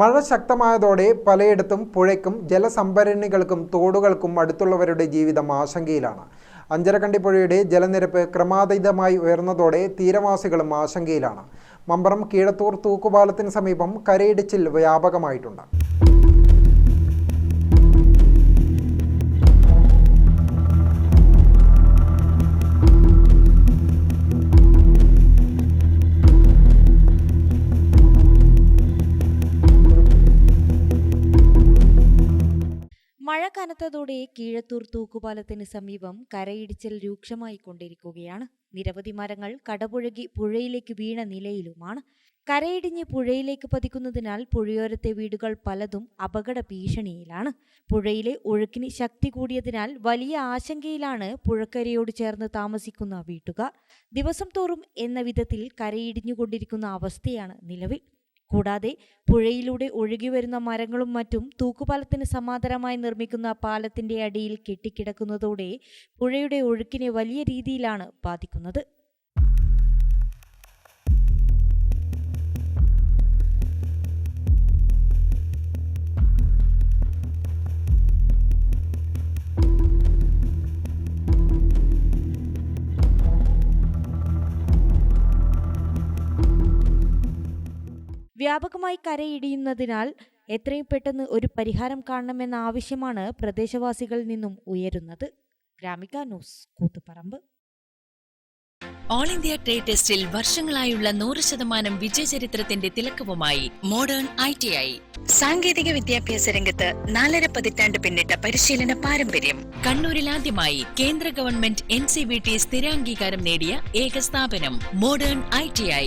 മഴ ശക്തമായതോടെ പലയിടത്തും പുഴയ്ക്കും ജലസംഭരണികൾക്കും തോടുകൾക്കും അടുത്തുള്ളവരുടെ ജീവിതം ആശങ്കയിലാണ്. അഞ്ചരക്കണ്ടി പുഴയുടെ ജലനിരപ്പ് ക്രമാതീതമായി ഉയർന്നതോടെ തീരവാസികളും ആശങ്കയിലാണ്. മമ്പറം കീഴത്തൂർ തൂക്കുപാലത്തിന് സമീപം കരയിടിച്ചിൽ വ്യാപകമായിട്ടുണ്ട്. മഴ കനത്തതോടെ കീഴത്തൂർ തൂക്കുപാലത്തിന് സമീപം കരയിടിച്ചൽ രൂക്ഷമായി കൊണ്ടിരിക്കുകയാണ് നിരവധി മരങ്ങൾ കടപുഴകി പുഴയിലേക്ക് വീണ നിലയിലുമാണ്. കരയിടിഞ്ഞ് പുഴയിലേക്ക് പതിക്കുന്നതിനാൽ പുഴയോരത്തെ വീടുകൾ പലതും അപകട ഭീഷണിയിലാണ്. പുഴയിലെ ഒഴുക്കിന് ശക്തി കൂടിയതിനാൽ വലിയ ആശങ്കയിലാണ് പുഴക്കരയോട് ചേർന്ന് താമസിക്കുന്ന വീട്ടുകാർ. ദിവസം തോറും എന്ന വിധത്തിൽ കരയിടിഞ്ഞുകൊണ്ടിരിക്കുന്ന അവസ്ഥയാണ് നിലവിൽ. കൂടാതെ പുഴയിലൂടെ ഒഴുകിവരുന്ന മരങ്ങളും മറ്റും തൂക്കുപാലത്തിന് സമാന്തരമായി നിർമ്മിക്കുന്ന പാലത്തിന്റെ അടിയിൽ കെട്ടിക്കിടക്കുന്നതോടെ പുഴയുടെ ഒഴുക്കിനെ വലിയ രീതിയിലാണ് ബാധിക്കുന്നത്. വ്യാപകമായി കരയിടിയുന്നതിനാൽ എത്രയും പെട്ടെന്ന് ഒരു പരിഹാരം കാണണമെന്ന ആവശ്യമാണ് പ്രദേശവാസികളിൽ നിന്നും ഉയരുന്നത്. Gramika news Koothuparamba. All India trade ടെസ്റ്റിൽ വർഷങ്ങളായുള്ള നൂറ് ശതമാനം വിജയചരിത്രത്തിന്റെ തിലക്കവുമായി മോഡേൺ ഐ ടി ഐ സാങ്കേതിക വിദ്യാഭ്യാസ രംഗത്ത് നാലര പതിറ്റാണ്ട് പിന്നിട്ട പരിശീലന പാരമ്പര്യം. കണ്ണൂരിൽ ആദ്യമായി കേന്ദ്ര government N C V T സ്ഥിരാംഗീകാരം നേടിയ ഏക സ്ഥാപനം മോഡേൺ ഐ ടി ഐ